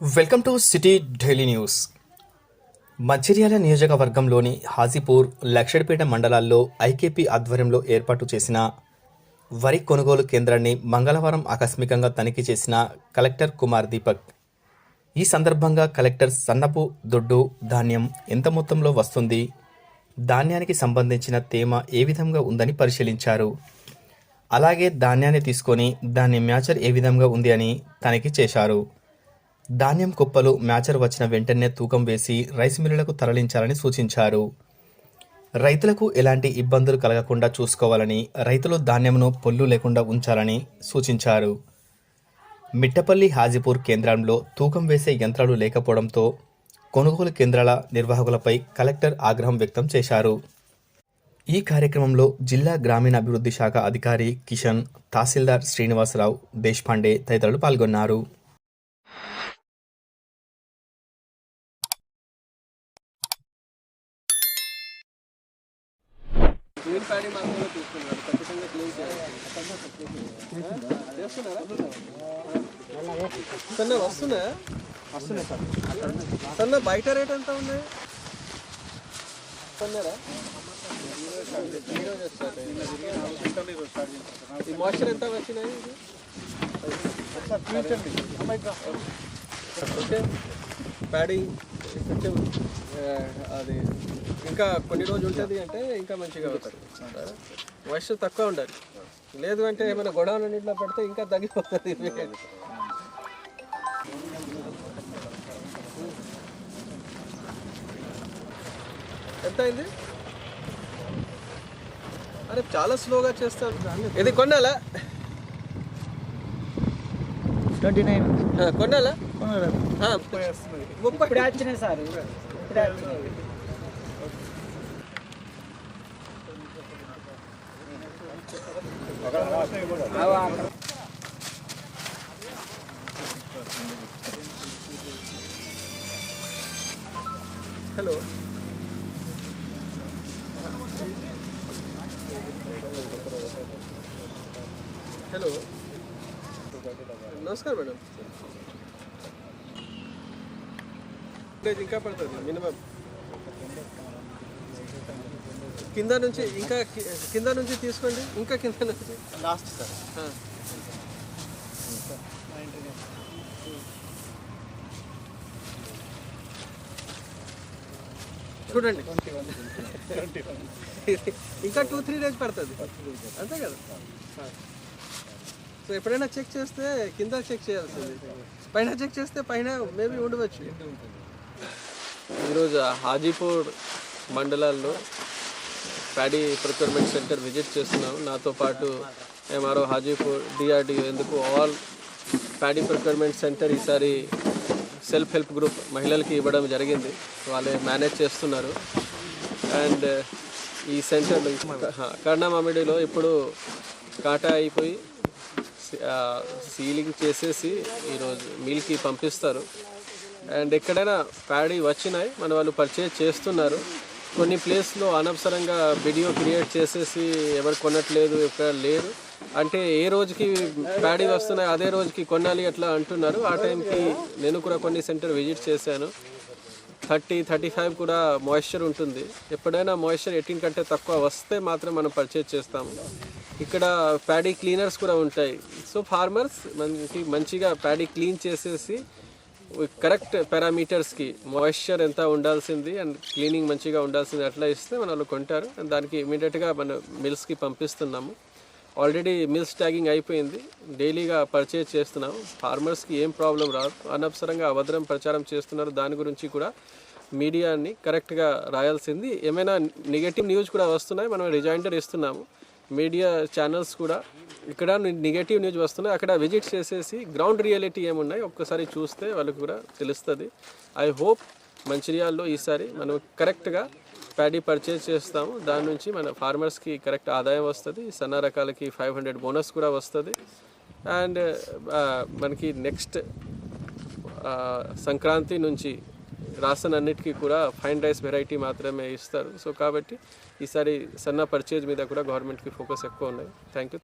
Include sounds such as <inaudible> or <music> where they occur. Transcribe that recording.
Welcome to city daily news. Mancherial నియోజకవర్గంలోని హాజీపూర్ లక్షడిపేట మండలాల్లో IKP ఆధ్వర్యంలో ఏర్పాటు చేసిన వరి కొనుగోలు కేంద్రాన్ని మంగళవారం ఆకస్మికంగా తనిఖీ చేసిన కలెక్టర్ కుమార్ దీపక్. ఈ సందర్భంగా కలెక్టర్ సన్నపు దొడ్డు ధాన్యం ఎంత మొత్తంలో వస్తుంది ధాన్యానికి సంబంధించిన తేమ ఏ విధంగా ఉందని పరిశీలించారు. అలాగే ధాన్యాన్ని తీసుకొని దాని మ్యాచర్ ఏ విధంగా ఉంది అని తనిఖీ చేశారు. ధాన్యం కుప్పలు మ్యాచర్ వచ్చిన వెంటనే తూకం వేసి రైస్ మిల్లులకు తరలించాలని సూచించారు. రైతులకు ఎలాంటి ఇబ్బందులు కలగకుండా చూసుకోవాలని రైతులు ధాన్యంను పొల్లు లేకుండా ఉంచాలని సూచించారు. మిట్టపల్లి హాజీపూర్ కేంద్రంలో తూకం వేసే యంత్రాలు లేకపోవడంతో కొనుగోలు కేంద్రాల నిర్వాహకులపై కలెక్టర్ ఆగ్రహం వ్యక్తం చేశారు. ఈ కార్యక్రమంలో జిల్లా గ్రామీణాభివృద్ధి శాఖ అధికారి కిషన్ తహసీల్దార్ శ్రీనివాసరావు దేశపాండే తదితరులు పాల్గొన్నారు. క్లీన్ ప్యాడీ మాత్రమే తీసుకున్నాడు. ఖచ్చితంగా క్లీన్ చేయాలి. చేస్తున్నారా? సన్న వస్తున్నాయా? వస్తున్నాయి సార్. సన్న బయట రేట్ ఎంత ఉన్నాయి సన్నరా? ఈ మాయిశ్చర్ ఎంత వచ్చినాయి? ఇది? ప్యాడింగ్ కొంచెం అది ఇంకా కొన్ని రోజులు ఉంటుంది అంటే ఇంకా మంచిగా అవుతుంది వయసు తక్కువ ఉండాలి. లేదు అంటే ఏమైనా గొడవలు నీటిలో పెడితే ఇంకా తగ్గిపోతుంది. ఎంత అయింది అరే చాలా స్లోగా చేస్తాను ఇది కొన్నాలా ట్వంటీ నైన్ కొనాలా? ముప్పై ఇప్పుడు వచ్చినాయి సార్. హలో. హలో. నమస్కారం మేడం. లేదు, ఇంకా పడుతుంది మినిమం కింద నుంచి ఇంకా కింద నుంచి తీసుకోండి ఇంకా కింద నుంచి. Last sir. చూడండి. <laughs> ఇంకా టూ త్రీ డేస్ పడుతుంది. అంతే కదా? సో ఎప్పుడైనా చెక్ చేస్తే కింద చెక్ చేయాల్సింది. పైన చెక్ చేస్తే పైన మేబీ ఉండవచ్చు. ఈరోజు హాజీపూర్ మండలాల్లో ప్యాడీ ప్రొక్యూర్మెంట్ సెంటర్ విజిట్ చేస్తున్నాం. నాతో పాటు ఎంఆర్ఓ హాజీపూర్ డిఆర్డిఓ ఎందుకు ఆల్ ప్యాడీ ప్రొక్యూర్మెంట్ సెంటర్ ఈసారి సెల్ఫ్ హెల్ప్ గ్రూప్ మహిళలకి ఇవ్వడం జరిగింది. వాళ్ళే మేనేజ్ చేస్తున్నారు. అండ్ ఈ సెంటర్ కర్ణమామిడిలో ఇప్పుడు కాటా అయిపోయి సీలింగ్ చేసేసి ఈరోజు మిల్కి పంపిస్తారు. అండ్ ఎక్కడైనా ప్యాడీ వచ్చినాయి మన వాళ్ళు పర్చేజ్ చేస్తున్నారు. కొన్ని ప్లేస్లో అనవసరంగా వీడియో క్రియేట్ చేసేసి ఎవరు కొనట్లేదు ఎక్కడ లేరు అంటే ఏ రోజుకి ప్యాడీ వస్తున్నాయి అదే రోజుకి కొనాలి అట్లా అంటున్నారు. ఆ టైంకి నేను కూడా కొన్ని సెంటర్ విజిట్ చేశాను. థర్టీ థర్టీ ఫైవ్ కూడా మాయిశ్చర్ ఉంటుంది. ఎప్పుడైనా మాయిశ్చర్ ఎయిటీన్ కంటే తక్కువ వస్తే మాత్రం మనం పర్చేజ్ చేస్తాము. ఇక్కడ ప్యాడీ క్లీనర్స్ కూడా ఉంటాయి. సో ఫార్మర్స్ మనకి మంచిగా ప్యాడీ క్లీన్ చేసేసి కరెక్ట్ పారామీటర్స్కి మాయిశ్చర్ ఎంత ఉండాల్సింది అండ్ క్లీనింగ్ మంచిగా ఉండాల్సింది అట్లా ఇస్తే మన వాళ్ళు కొంటారు. అండ్ దానికి ఇమీడియట్గా మన మిల్స్కి పంపిస్తున్నాము. ఆల్రెడీ మిల్స్ ట్యాగింగ్ అయిపోయింది. డైలీగా పర్చేజ్ చేస్తున్నాము. ఫార్మర్స్కి ఏం ప్రాబ్లం రాదు. అనవసరంగా అభద్రం ప్రచారం చేస్తున్నారు. దాని గురించి కూడా మీడియాని కరెక్ట్గా రాయాల్సింది. ఏమైనా నెగటివ్ న్యూస్ కూడా వస్తున్నాయి. మనం రిజైండర్ ఇస్తున్నాము. మీడియా ఛానల్స్ కూడా ఇక్కడ నెగటివ్ న్యూస్ వస్తున్నాయి. అక్కడ విజిట్ చేసేసి గ్రౌండ్ రియాలిటీ ఏమున్నాయి ఒక్కసారి చూస్తే వాళ్ళకి కూడా తెలుస్తుంది. ఐ హోప్ మంచిర్యాల్లో ఈసారి మనం కరెక్ట్గా ప్యాడీ పర్చేజ్ చేస్తాము. దాని నుంచి మన ఫార్మర్స్కి కరెక్ట్ ఆదాయం వస్తుంది. సన్న రకాలకి ఫైవ్ హండ్రెడ్ బోనస్ కూడా వస్తుంది. అండ్ uh, మనకి నెక్స్ట్ uh, సంక్రాంతి నుంచి రాసన్ అన్నిటికీ కూడా ఫైన్ రైస్ వెరైటీ మాత్రమే ఇస్తారు సో కాబట్టి ఈసారి సన్న పర్చేజ్ మీద కూడా గవర్నమెంట్కి ఫోకస్ ఎక్కువ ఉన్నాయి థ్యాంక్ యూ